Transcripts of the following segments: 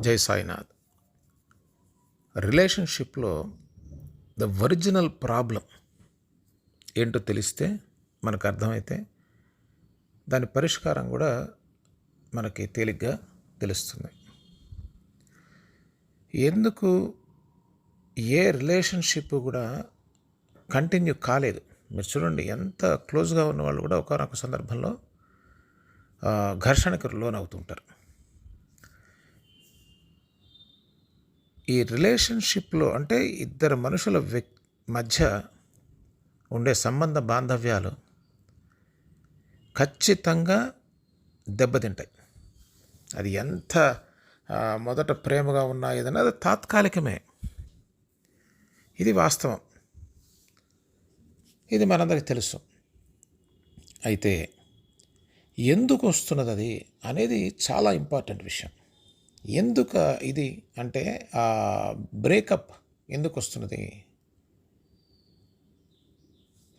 జై సాయినాథ్. రిలేషన్షిప్లో the original problem ఏంటో తెలిస్తే మనకు అర్థమైతే దాని పరిష్కారం కూడా మనకి తేలిగ్గా తెలుస్తుంది. ఎందుకు ఏ రిలేషన్షిప్ కూడా కంటిన్యూ కాలేదు? మీరు చూడండి ఎంత క్లోజ్గా ఉన్న వాళ్ళు కూడా ఒకనొక సందర్భంలో ఘర్షణకు లోనవుతుంటారు. ఈ రిలేషన్షిప్లో అంటే ఇద్దరు మనుషుల వ్యక్ మధ్య ఉండే సంబంధ బాంధవ్యాలు ఖచ్చితంగా దెబ్బతింటాయి. అది ఎంత మొదట ప్రేమగా ఉన్నా ఏదైనా అది తాత్కాలికమే. ఇది వాస్తవం. ఇది మనందరికీ తెలుసు. అయితే ఎందుకు వస్తున్నది అది అనేది చాలా ఇంపార్టెంట్ విషయం. ఎందుకు ఇది? అంటే ఆ బ్రేకప్ ఎందుకు వస్తున్నది?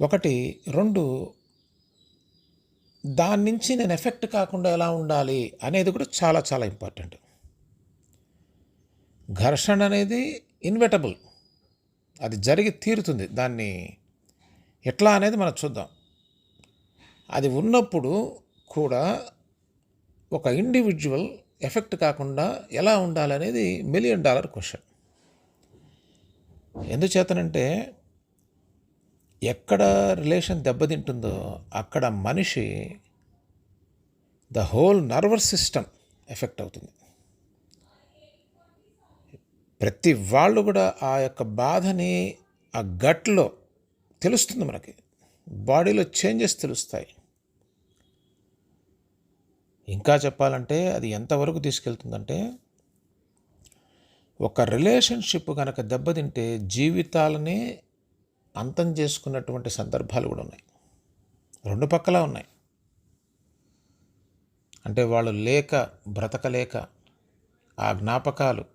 ఒకటి రెండు దాని నుంచి నేను ఎఫెక్ట్ కాకుండా ఎలా ఉండాలి అనేది కూడా చాలా చాలా ఇంపార్టెంట్. ఘర్షణ అనేది ఇన్వెటబుల్. అది జరిగి తీరుతుంది. దాన్ని ఎట్లా అనేది మనం చూద్దాం. అది ఉన్నప్పుడు కూడా ఒక ఇండివిజువల్ ఎఫెక్ట్ కాకుండా ఎలా ఉండాలనేది మిలియన్ డాలర్ క్వశ్చన్. ఎందుచేతనంటే ఎక్కడ రిలేషన్ దెబ్బతింటుందో అక్కడ మనిషి the whole nervous system effect అవుతుంది. ప్రతి వాళ్ళు కూడా ఆ యొక్క బాధని ఆ గట్లో తెలుస్తుంది మనకి. బాడీలో చేంజెస్ తెలుస్తాయి. ఇంకా చెప్పాలంటే అది ఎంతవరకు తీసుకెళ్తుందంటే ఒక రిలేషన్షిప్ కనుక దెబ్బతింటే జీవితాలనే అంతం చేసుకున్నటువంటి సందర్భాలు కూడా ఉన్నాయి. రెండు పక్కలా ఉన్నాయి. అంటే వాళ్ళు లేక బ్రతకలేక ఆ జ్ఞాపకాలు.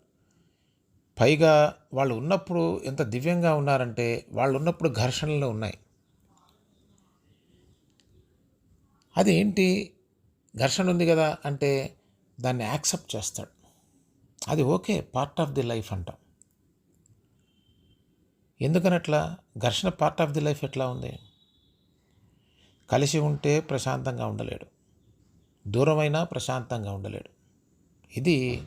పైగా వాళ్ళు ఉన్నప్పుడు ఎంత దివ్యంగా ఉన్నారంటే వాళ్ళు ఉన్నప్పుడు ఘర్షణలు ఉన్నాయి. అదేంటి? ఘర్షణ ఉంది కదా అంటే దాన్ని యాక్సెప్ట్ చేస్తాడు. అది okay part of the life అంటాం. ఎందుకనట్లా? ఘర్షణ పార్ట్ ఆఫ్ ది లైఫ్ ఎట్లా ఉంది? కలిసి ఉంటే ప్రశాంతంగా ఉండలేడు. దూరమైనా ప్రశాంతంగా ఉండలేడు. ఇది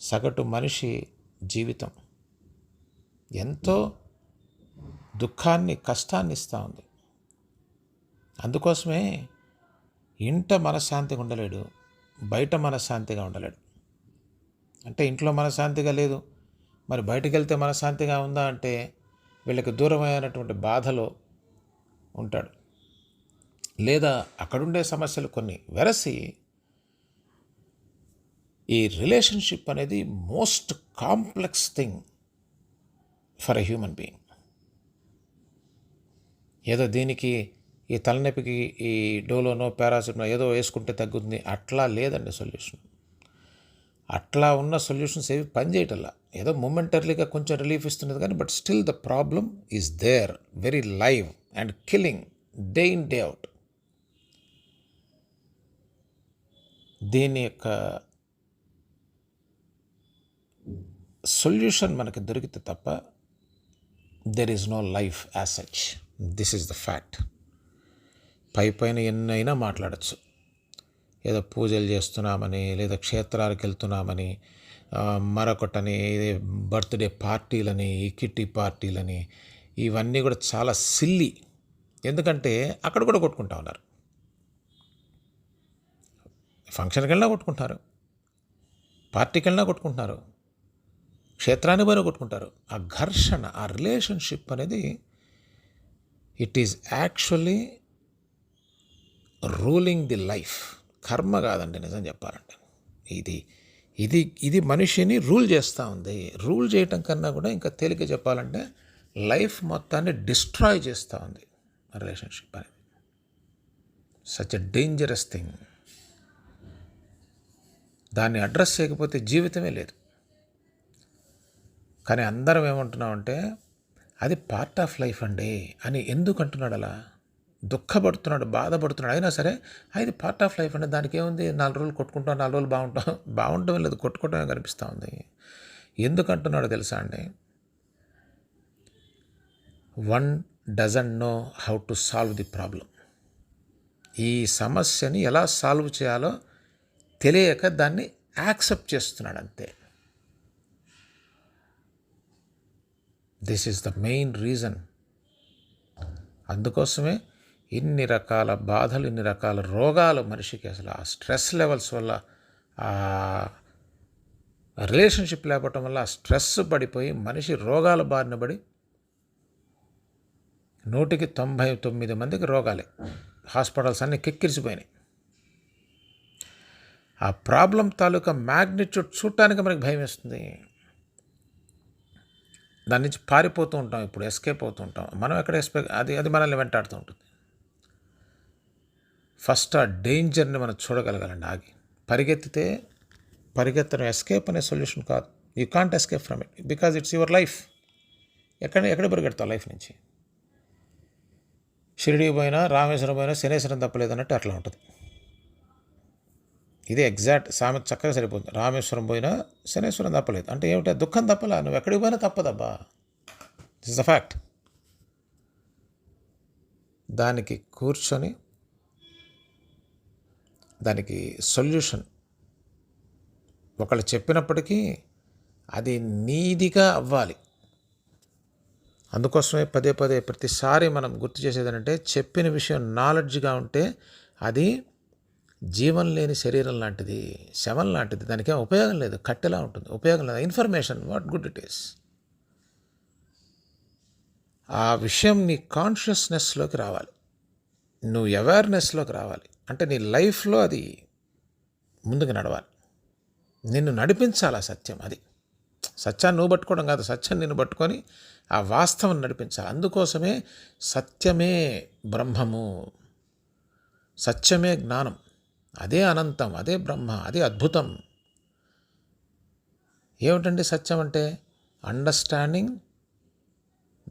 సగటు మనిషి జీవితం. ఎంతో దుఃఖాన్ని కష్టాన్ని ఇస్తూ ఉంది. అందుకోసమే ఇంట మనశ్శాంతిగా ఉండలేడు బయట మనశ్శాంతిగా ఉండలేడు. అంటే ఇంట్లో మనశ్శాంతిగా లేదు మరి బయటకు వెళ్తే మనశ్శాంతిగా ఉందా అంటే వీళ్ళకి దూరమైనటువంటి బాధలో ఉంటాడు. లేదా అక్కడుండే సమస్యలు కొన్ని వెరసి ఈ రిలేషన్షిప్ అనేది most complex thing for a human being. ఏదో దీనికి ఈ తలనొప్పికి ఈ డోలోనో పారాసిటమో ఏదో వేసుకుంటే తగ్గుతుంది. అట్లా లేదండి సొల్యూషన్. అట్లా ఉన్న సొల్యూషన్స్ ఏవి పనిచేయటల్లా ఏదో మొమెంటరీగా కొంచెం రిలీఫ్ ఇస్తున్నది కానీ but still the problem is there very live and killing day in day out దీని యొక్క సొల్యూషన్ మనకి దొరికితే తప్ప there is no life as such this is the fact పై పైన ఎన్నైనా మాట్లాడచ్చు. ఏదో పూజలు చేస్తున్నామని లేదా క్షేత్రాలకు వెళ్తున్నామని మరొకటని బర్త్డే పార్టీలని ఈక్విటీ కిట్టి పార్టీలని ఇవన్నీ కూడా చాలా సిల్లి. ఎందుకంటే అక్కడ కూడా కొట్టుకుంటా ఉన్నారు. ఫంక్షన్కి వెళ్ళినా కొట్టుకుంటారు. పార్టీకి వెళ్ళినా కొట్టుకుంటున్నారు. క్షేత్రాన్ని పోయినా కొట్టుకుంటారు. ఆ ఘర్షణ ఆ రిలేషన్షిప్ అనేది it is actually ruling the life. కర్మ కాదండి నిజం చెప్పాలంటే. ఇది ఇది ఇది మనిషిని రూల్ చేస్తూ ఉంది. రూల్ చేయటం కన్నా కూడా ఇంకా తేలిక చెప్పాలంటే లైఫ్ మొత్తాన్ని డిస్ట్రాయ్ చేస్తూ ఉంది రిలేషన్షిప్ అనేది. Such a dangerous thing. దాన్ని అడ్రస్ చేయకపోతే జీవితమే లేదు. కానీ అందరం ఏమంటున్నామంటే అది పార్ట్ ఆఫ్ లైఫ్ అండి అని ఎందుకు అంటున్నాడు అలా దుఃఖపడుతున్నాడు బాధపడుతున్నాడు. అయినా సరే అది పార్ట్ ఆఫ్ లైఫ్ అంటే దానికి ఏముంది? నాలుగు రోజులు కొట్టుకుంటాం నాలుగు రోజులు బాగుంటాం. బాగుండడం లేదు కొట్టుకోవటమే కనిపిస్తూ ఉంది? ఎందుకంటున్నాడో తెలుసా అండి? One doesn't know how to solve the problem ఈ సమస్యని ఎలా సాల్వ్ చేయాలో తెలియక దాన్ని యాక్సెప్ట్ చేస్తున్నాడు అంతే. This is the main reason అందుకోసమే ఇన్ని రకాల బాధలు ఇన్ని రకాల రోగాలు మనిషికి అసలు ఆ స్ట్రెస్ లెవెల్స్ వల్ల ఆ రిలేషన్షిప్ లేకపోవటం వల్ల ఆ స్ట్రెస్ పడిపోయి మనిషి రోగాల బారిన పడి నూటికి తొంభై తొమ్మిది మందికి రోగాలే. హాస్పిటల్స్ అన్నీ కిక్కిరిసిపోయినాయి. ఆ ప్రాబ్లం తాలూకా మ్యాగ్నిట్యూడ్ చూడటానికి మనకి భయం వేస్తుంది. దాని నుంచి పారిపోతూ ఉంటాం ఇప్పుడు ఎస్కేప్ అవుతూ ఉంటాం. మనం ఎక్కడ ఎస్పే అది అది మనల్ని వెంటాడుతూ ఉంటుంది. ఫస్ట్ ఆ డేంజర్ని మనం చూడగలగాలండి ఆగి. పరిగెత్తితే పరిగెత్తడం ఎస్కేప్ అనే సొల్యూషన్ కాదు. You can't escape from it because it's your life. ఎక్కడ ఎక్కడ పరిగెడతావు లైఫ్ నుంచి? షిరిడి పోయినా రామేశ్వరం పోయినా శనేశ్వరం తప్పలేదు అన్నట్టు అట్లా ఉంటుంది. ఇది ఎగ్జాక్ట్ సామెత చక్కగా సరిపోతుంది. రామేశ్వరం పోయినా శనేశ్వరం తప్పలేదు. అంటే ఏమిటా? దుఃఖం తప్పలా? నువ్వు ఎక్కడికి పోయినా తప్పదబ్బా. దిస్ ఇస్ ద ఫ్యాక్ట్ దానికి కూర్చొని దానికి సొల్యూషన్. ఒకళ్ళు చెప్పినప్పటికీ అది నీదిగా అవ్వాలి. అందుకోసమే పదే పదే ప్రతిసారి మనం గుర్తు చేసేది అంటే చెప్పిన విషయం నాలెడ్జ్గా ఉంటే అది జీవం లేని శరీరం లాంటిది శవం లాంటిది దానికి ఏం ఉపయోగం లేదు. కట్టెలా ఉంటుంది? ఉపయోగం లేదు. Information what good it is. ఆ విషయం నీ కాన్షియస్నెస్లోకి రావాలి. నువ్వు అవేర్నెస్లోకి రావాలి. అంటే నీ లైఫ్లో అది ముందుకు నడవాలి. నిన్ను నడిపించాలి ఆ సత్యం అది. సత్యాన్ని నువ్వు పట్టుకోవడం కాదు సత్యాన్ని నిన్ను పట్టుకొని ఆ వాస్తవం నడిపించాలి. అందుకోసమే సత్యమే బ్రహ్మము. సత్యమే జ్ఞానం. అదే అనంతం అదే బ్రహ్మ అదే అద్భుతం. ఏమిటండి సత్యం అంటే? Understanding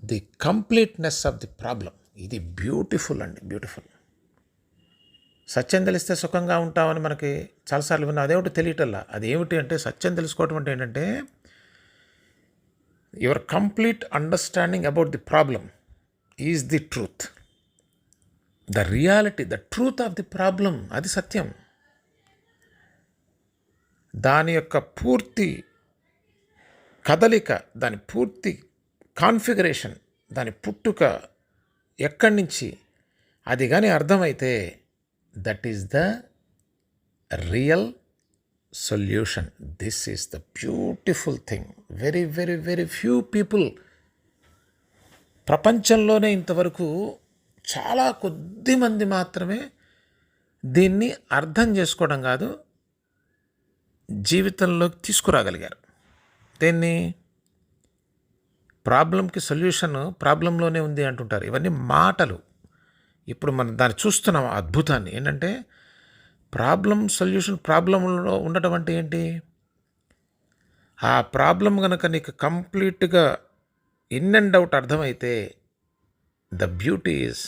the completeness of the problem ఇది బ్యూటిఫుల్ అండి బ్యూటిఫుల్ సత్యం తెలిస్తే సుఖంగా ఉంటామని మనకి చాలాసార్లు విన్నాం. అదేమిటి తెలియటల్లా? అది ఏమిటి అంటే సత్యం తెలుసుకోవటం అంటే ఏంటంటే your complete understanding about the problem is the truth the reality the truth of the problem అది సత్యం. దాని యొక్క పూర్తి కదలిక దాని పూర్తి కాన్ఫిగరేషన్ దాని పుట్టుక ఎక్కడి నుంచి అది కానీ అర్థమైతే that is the real solution this is the beautiful thing very very very few people ప్రపంచంలోనే ఇంతవరకు చాలా కొద్ది మంది మాత్రమే దీన్ని అర్థం చేసుకోవడం కాదు జీవితంలోకి తీసుకురాగలిగారు. దీన్ని ప్రాబ్లంకి సొల్యూషన్ ప్రాబ్లంలోనే ఉంది అంటుంటారు. ఇవన్నీ మాటలు. ఇప్పుడు మనం దాన్ని చూస్తున్నాం అద్భుతాన్ని. ఏంటంటే ప్రాబ్లం సొల్యూషన్ ప్రాబ్లంలో ఉండటం అంటే ఏంటి? ఆ ప్రాబ్లం కనుక నీకు కంప్లీట్గా ఇన్ అండ్ అవుట్ అర్థమైతే the beauty is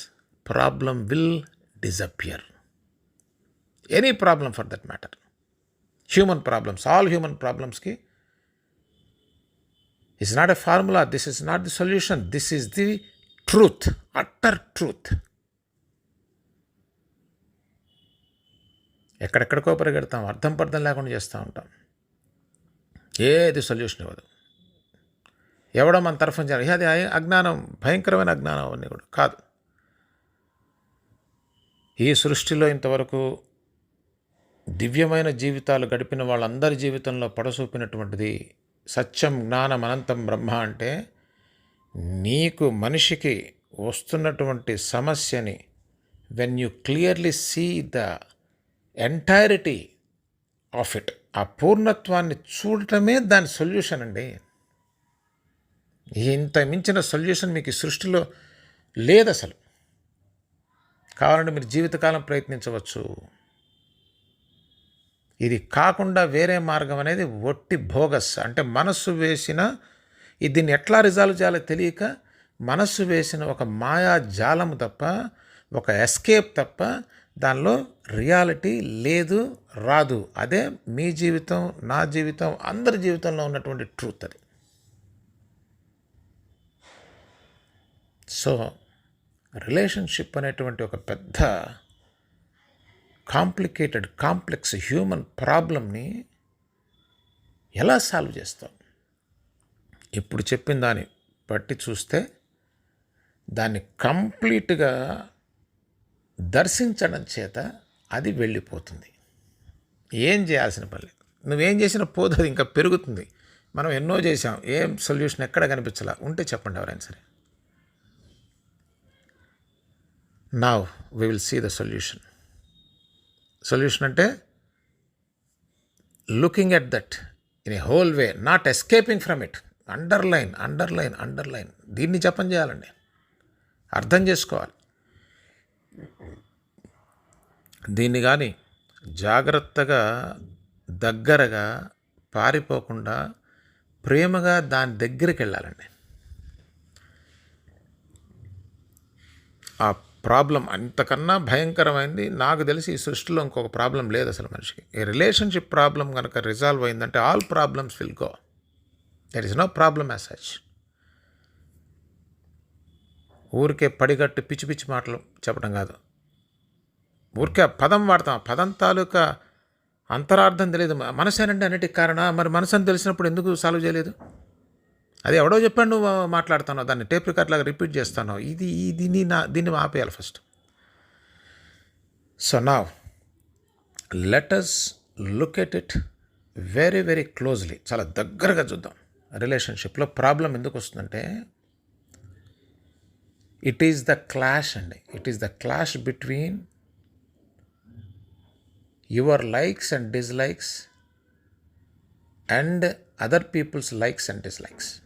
problem will disappear any problem for that matter. Human problems all human ప్రాబ్లమ్స్కి is not a formula this is not the solution this is the truth utter truth. ఎక్కడెక్కడికో పరిగెడతాం అర్థం పర్థం లేకుండా చేస్తూ ఉంటాం. ఏది solution ఇవ్వదు. ఎవడో మన తరఫున చేయాలి. అది అజ్ఞానం భయంకరమైన అజ్ఞానం అవన్నీ కూడా కాదు. ఈ సృష్టిలో ఇంతవరకు దివ్యమైన జీవితాలు గడిపిన వాళ్ళందరి జీవితంలో పడసూపినటువంటిది సత్యం జ్ఞానం అనంతం బ్రహ్మ అంటే నీకు మనిషికి వస్తున్నటువంటి సమస్యని when you clearly see the entirety of it ఆ పూర్ణత్వాన్ని చూడటమే దాని సొల్యూషన్ అండి. ఇంత మించిన సొల్యూషన్ మీకు ఈ సృష్టిలో లేదు అసలు కావాలంటే మీరు జీవితకాలం ప్రయత్నించవచ్చు. ఇది కాకుండా వేరే మార్గం అనేది ఒట్టి భోగస్ అంటే మనస్సు వేసిన దీన్ని ఎట్లా రిజాల్వ్ చేయాలో తెలియక మనస్సు వేసిన ఒక మాయా జాలము తప్ప ఒక ఎస్కేప్ తప్ప దానిలో రియాలిటీ లేదు రాదు. అదే మీ జీవితం నా జీవితం అందరి జీవితంలో ఉన్నటువంటి ట్రూత్ అది. సో రిలేషన్షిప్ అనేటువంటి ఒక పెద్ద కాంప్లికేటెడ్ కాంప్లెక్స్ హ్యూమన్ ప్రాబ్లమ్ని ఎలా సాల్వ్ చేస్తాం? ఇప్పుడు చెప్పిన దాన్ని బట్టి చూస్తే దాన్ని కంప్లీట్గా దర్శించడం చేత అది వెళ్ళిపోతుంది. ఏం చేయాల్సిన పని? లేదు నువ్వేం చేసినా పోదు అది ఇంకా పెరుగుతుంది. మనం ఎన్నో చేసాం ఏం సొల్యూషన్ ఎక్కడ కనిపించలా? ఉంటే చెప్పండి ఎవరైనా సరే. Now we will see the solution solution అంటే looking at that in a whole way not escaping from it underline underline underline దీన్ని జపం చేయాలండి. అర్థం చేసుకోవాలి. దీన్ని కానీ జాగ్రత్తగా దగ్గరగా పారిపోకుండా ప్రేమగా దాని దగ్గరికి వెళ్ళాలండి. ఆ ప్రాబ్లం అంతకన్నా భయంకరమైంది. నాకు తెలిసి ఈ సృష్టిలో ఇంకొక ప్రాబ్లం లేదు అసలు మనిషికి. ఈ రిలేషన్షిప్ ప్రాబ్లం కనుక రిజాల్వ్ అయిందంటే all problems will go. There is no problem as such. ఊరికే పడిగట్టు పిచ్చి పిచ్చి మాటలు చెప్పడం కాదు. ఊరికే పదం వాడతాం. పదం తాలూకా అంతరార్థం తెలియదు. మనసేనండి అన్నిటికి కారణం. మరి మనసు అని తెలిసినప్పుడు ఎందుకు సాల్వ్ చేయలేదు? అది ఎవడో చెప్పాడు నువ్వు మాట్లాడుతానో దాన్ని టేప్ రికార్డ్ లాగా రిపీట్ చేస్తాను ఇది ఈ దీన్ని నా దీన్ని ఆపేయాలి ఫస్ట్. సో నా let us look at it very very closely చాలా దగ్గరగా చూద్దాం. రిలేషన్షిప్లో ప్రాబ్లం ఎందుకు వస్తుందంటే ఇట్ ఈస్ ద క్లాష్ అండి. It is the clash between your likes and dislikes and other people's likes and dislikes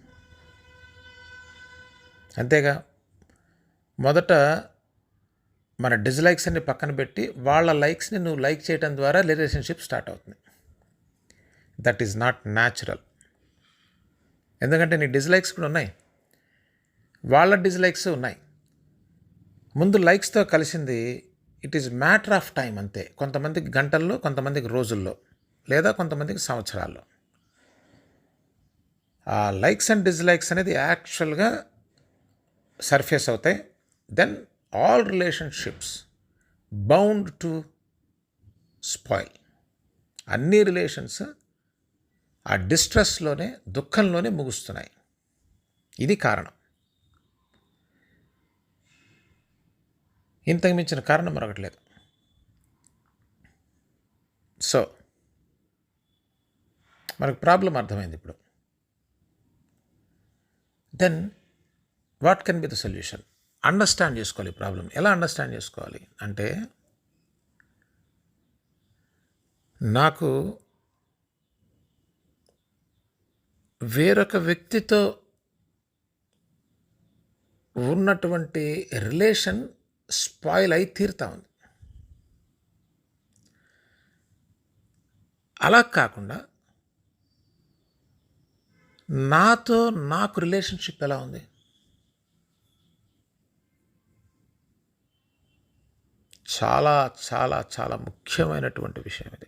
అంతేగా మొదట మన డిస్లైక్స్ అన్ని పక్కన పెట్టి వాళ్ళ లైక్స్ని నువ్వు లైక్ చేయడం ద్వారా రిలేషన్షిప్ స్టార్ట్ అవుతుంది. దట్ ఈజ్ నాట్ న్యాచురల్ ఎందుకంటే నీ డిస్లైక్స్ కూడా ఉన్నాయి. వాళ్ళ డిస్లైక్స్ ఉన్నాయి. ముందు లైక్స్తో కలిసింది it is matter of time అంతే. కొంతమందికి గంటల్లో కొంతమందికి రోజుల్లో లేదా కొంతమందికి సంవత్సరాల్లో. ఆ లైక్స్ అండ్ డిస్లైక్స్ అనేది యాక్చువల్గా సర్ఫేస్ అవుతాయి. Then all relationships bound to spoil. అన్ని రిలేషన్స్ ఆ డిస్ట్రెస్లోనే దుఃఖంలోనే ముగుస్తున్నాయి. ఇది కారణం. ఇంతకు మించిన కారణం మరొకట్లేదు సో మనకు ప్రాబ్లం అర్థమైంది ఇప్పుడు. Then what can be the solution understand చేసుకోవాలి ప్రాబ్లం. ఎలా అండర్స్టాండ్ చేసుకోవాలి? అంటే నాకు వేరొక వ్యక్తితో ఉన్నటువంటి రిలేషన్ స్పాయిల్ అయి తీరుతా ఉంది. అలా కాకుండా నాతో నాకు రిలేషన్షిప్ ఎలా ఉంది? చాలా చాలా చాలా ముఖ్యమైనటువంటి విషయం ఇది.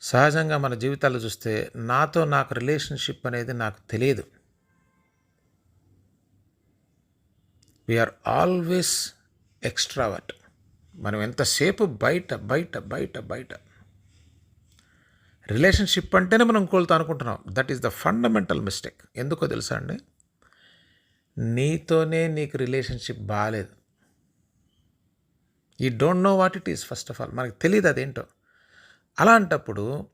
సహజంగా మన జీవితాలు చూస్తే నాతో నాకు రిలేషన్షిప్ అనేది నాకు తెలియదు. వీఆర్ ఆల్వేస్ ఎక్స్ట్రావర్ట్ మనం ఎంతసేపు బయట బయట బయట బయట. రిలేషన్షిప్ అంటేనే మనం కోల్తా అనుకుంటున్నాం. That is the fundamental mistake ఎందుకో తెలుసా అండి? నీతోనే నీకు రిలేషన్షిప్ బాగాలేదు ఈ don't know what it is first of all మనకు తెలియదు అదేంటో. అలాంటప్పుడు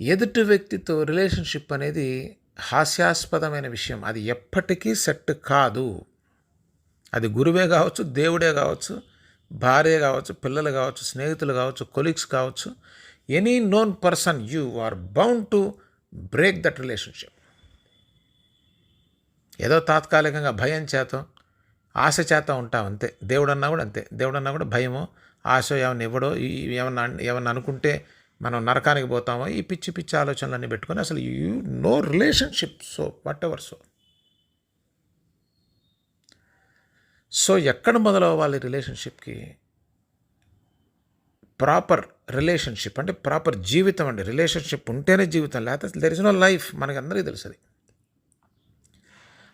ఎదుటి వ్యక్తితో రిలేషన్షిప్ అనేది హాస్యాస్పదమైన విషయం. అది ఎప్పటికీ సెట్ కాదు. అది గురువే కావచ్చు దేవుడే కావచ్చు భార్య కావచ్చు పిల్లలు కావచ్చు స్నేహితులు కావచ్చు కొలీగ్స్ కావచ్చు. Any known person you are bound to break that relationship ఏదో తాత్కాలికంగా భయం చేత ఆశ చేత ఉంటాం అంతే. దేవుడన్నా కూడా అంతే. దేవుడన్నా కూడా భయమో ఆశ ఏమన్నా ఇవ్వడో ఏమన్నా ఏమన్నా అనుకుంటే మనం నరకానికి పోతామో ఈ పిచ్చి పిచ్చి ఆలోచనలన్నీ పెట్టుకొని అసలు you know relationship so whatever so so ఎక్కడ మొదలవ్వాలి రిలేషన్షిప్కి? ప్రాపర్ రిలేషన్షిప్ అంటే ప్రాపర్ జీవితం అండి. రిలేషన్షిప్ ఉంటేనే జీవితం లేకపోతే దెర్ ఇస్ నో లైఫ్ మనకి అందరికీ తెలుసుది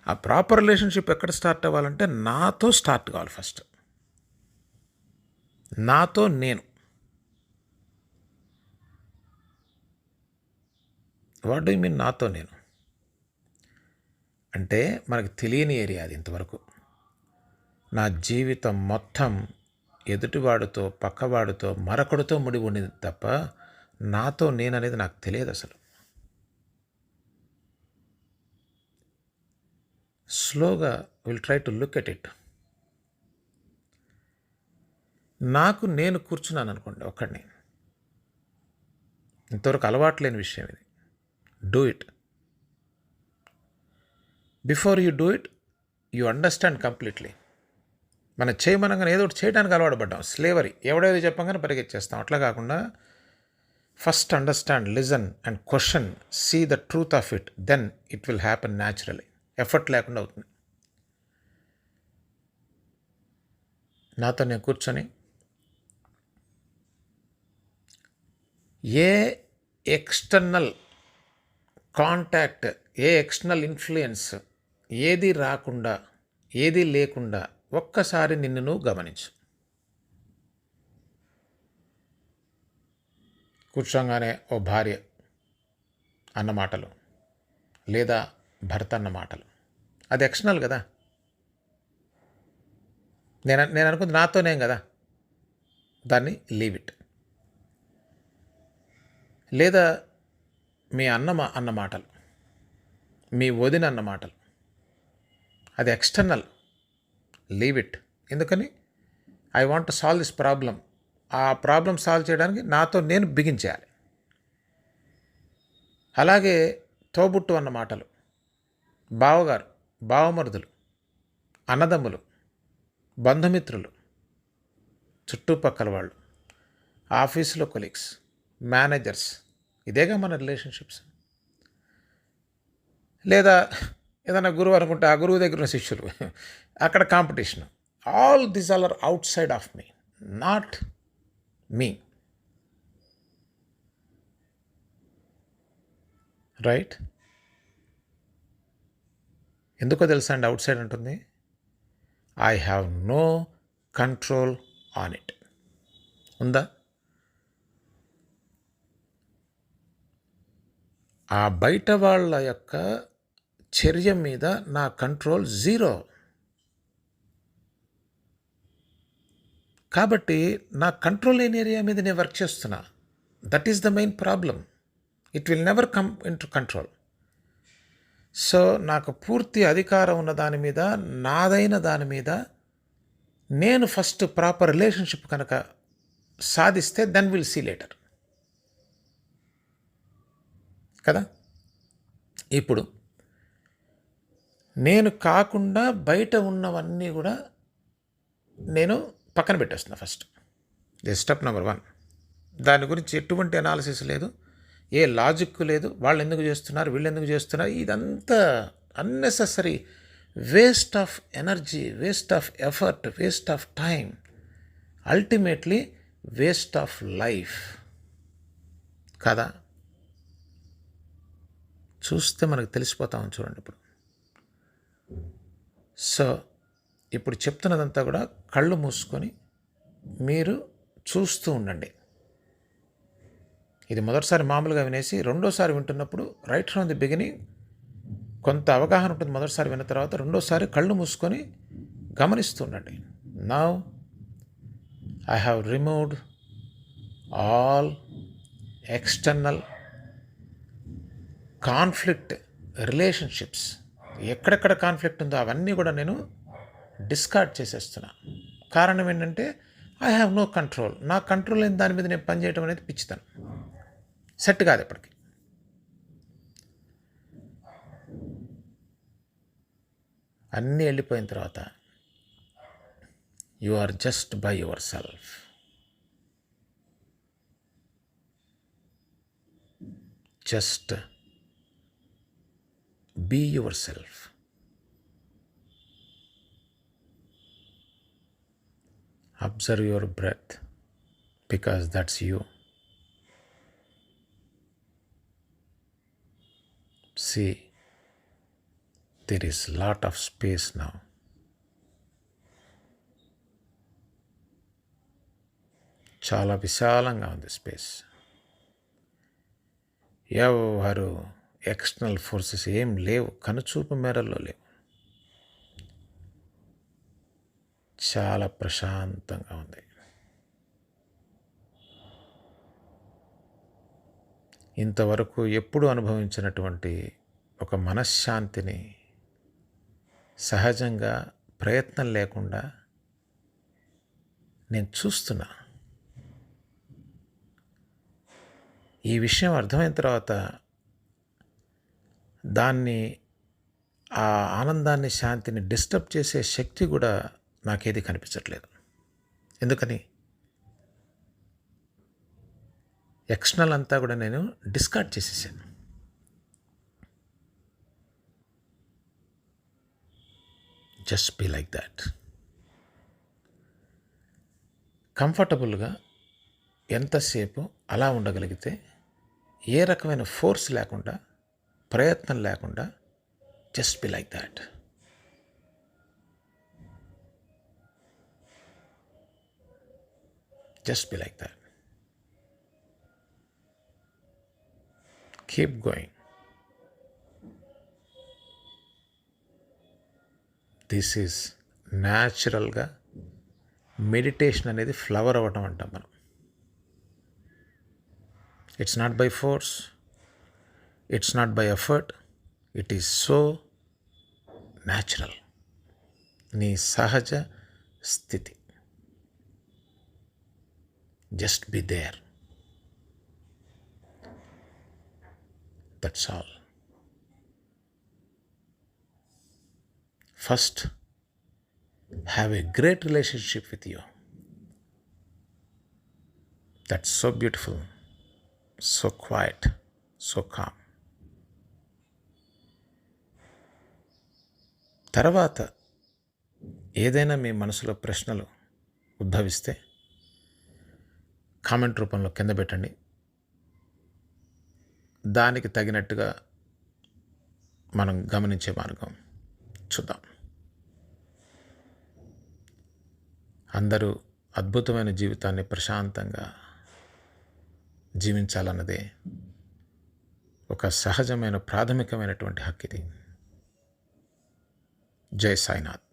ఆ ప్రాపర్ రిలేషన్షిప్ ఎక్కడ స్టార్ట్ అవ్వాలంటే నాతో స్టార్ట్ కావాలి ఫస్ట్. నాతో నేను. వాట్ డూ మీన్ నాతో నేను? అంటే మనకు తెలియని ఏరియా అది ఇంతవరకు. నా జీవితం మొత్తం ఎదుటివాడితో పక్కవాడితో మరొకడితో ముడి ఉండింది తప్ప నాతో నేననేది నాకు తెలియదు అసలు. స్లోగా will try to look at it. నాకు నేను కూర్చున్నాను అనుకోండి ఒక్కడిని. ఇంతవరకు అలవాటు లేని విషయం ఇది. Do it before you do it you understand completely మనం చేయమనగానే ఏదో ఒకటి చేయడానికి అలవాటు పడ్డాం. స్లేవరీ. ఎవడేదో చెప్పగానే పరిగెత్తేస్తాం. అట్లా కాకుండా first understand listen and question see the truth of it then it will happen naturally. Effort లేకుండా అవుతుంది. నాతో నేను కూర్చొని a external contact a external influence ఏది రాకుండా ఏది లేకుండా ఒక్కసారి నిన్ను నువ్వు గమనించు. కూర్చోగానే ఓ భార్య అన్న మాటలు లేదా భర్త అన్న మాటలు. అది ఎక్స్టర్నల్ కదా. నేను నేను అనుకుంది నాతోనేం కదా. దాన్ని లీవ్ ఇట్ లేదా మీ అన్న మా- అన్న మాటలు మీ వదిన అన్న మాటలు. అది ఎక్స్టర్నల్ లీవ్ ఇట్. ఎందుకని? I want to solve this problem. ఆ ప్రాబ్లం సాల్వ్ చేయడానికి నాతో నేను బిగించేయాలి అలాగే తోబుట్టు అన్న మాటలు బావగారు బావమరుదులు అన్నదమ్ములు బంధుమిత్రులు చుట్టుపక్కల వాళ్ళు ఆఫీసులో కొలీగ్స్ మేనేజర్స్ ఇదేగా మన రిలేషన్షిప్స్. లేదా ఏదైనా గురువు అనుకుంటే ఆ గురువు దగ్గర ఉన్న శిష్యులు. అక్కడ competition. All this all are outside of me not me right ఎందుకో తెలుసా అండి అవుట్ సైడ్ ఉంటుంది I have no control on it ఉందా? ఆ బయట వాళ్ళ యొక్క చర్య మీద నా కంట్రోల్ జీరో. కాబట్టి నా కంట్రోల్ లేని ఏరియా మీద నేను వర్క్ చేస్తున్నా. That is the main problem it will never come into control so నాకు పూర్తి అధికారం ఉన్న దాని మీద నాదైన దాని మీద నేను ఫస్ట్ ప్రాపర్ రిలేషన్షిప్ కనుక సాధిస్తే దెన్ విల్ సీ లేటర్ కదా? ఇప్పుడు నేను కాకుండా బయట ఉన్నవన్నీ కూడా నేను పక్కన పెట్టేస్తున్నా ఫస్ట్. Step number one. దాని గురించి ఎటువంటి అనాలిసిస్ లేదు. ఏ లాజిక్ లేదు. వాళ్ళు ఎందుకు చేస్తున్నారు? వీళ్ళు ఎందుకు చేస్తున్నారు? ఇదంతా unnecessary waste of energy waste of effort waste of time ultimately waste of life కదా? చూస్తే మనకు తెలిసిపోతామని చూడండి ఇప్పుడు. సో ఇప్పుడు చెప్తున్నదంతా కూడా కళ్ళు మూసుకొని మీరు చూస్తూ ఉండండి. ఇది మొదటిసారి మామూలుగా వినేసి రెండోసారి వింటున్నప్పుడు రైట్ ఫ్రమ్ ది బిగినింగ్ కొంత అవగాహన ఉంటుంది మొదటిసారి విన్న తర్వాత రెండోసారి కళ్ళు మూసుకొని గమనిస్తూ ఉండండి. Now I have removed all external conflict relationships ఎక్కడెక్కడ కాన్ఫ్లిక్ట్ ఉందో అవన్నీ కూడా నేను డిస్కార్డ్ చేసేస్తున్నా. కారణం ఏంటంటే ఐ హ్యావ్ నో కంట్రోల్ నా కంట్రోల్ లేని దాని మీద నేను పనిచేయడం అనేది పిచ్చితాను. సెట్ కాదు ఇప్పటికి. అన్నీ వెళ్ళిపోయిన తర్వాత you are just by yourself just be yourself observe your breath because that's you see there is lot of space now చాలా విశాలంగా ఉంది స్పేస్ ఎవరు ఎక్స్టర్నల్ ఫోర్సెస్ ఏం లేవు కనుచూపు మేరల్లో లేవు. చాలా ప్రశాంతంగా ఉంది. ఇంతవరకు ఎప్పుడు అనుభవించినటువంటి ఒక మనశ్శాంతిని సహజంగా ప్రయత్నం లేకుండా నేను చూస్తున్నా. ఈ విషయం అర్థమైన తర్వాత దాన్ని ఆ ఆనందాన్ని శాంతిని డిస్టర్బ్ చేసే శక్తి కూడా నాకేది కనిపించట్లేదు. ఎందుకని? ఎక్స్టర్నల్ అంతా కూడా నేను డిస్కార్డ్ చేసేసాను. Just be like that. కంఫర్టబుల్గా ఎంతసేపు అలా ఉండగలిగితే ఏ రకమైన ఫోర్స్ లేకుండా ప్రయత్నం లేకుండా just be like that. Just be like that. Keep going this is న్యాచురల్గా మెడిటేషన్ అనేది ఫ్లవర్ అవ్వటం అంటాం మనం. It's not by force it's not by effort it is so natural నీ సహజ స్థితి just be there that's all first have a great relationship with you that's so beautiful so quiet so calm తర్వాత ఏదైనా మీ మనసులో ప్రశ్నలు ఉద్భవిస్తే comment రూపంలో కింద పెట్టండి. దానికి తగినట్టుగా మనం గమనించే మార్గం చూద్దాం. అందరూ అద్భుతమైన జీవితాన్ని ప్రశాంతంగా జీవించాలన్నదే ఒక సహజమైన ప్రాథమికమైనటువంటి హక్కు ఇది. జై సాయినాథ్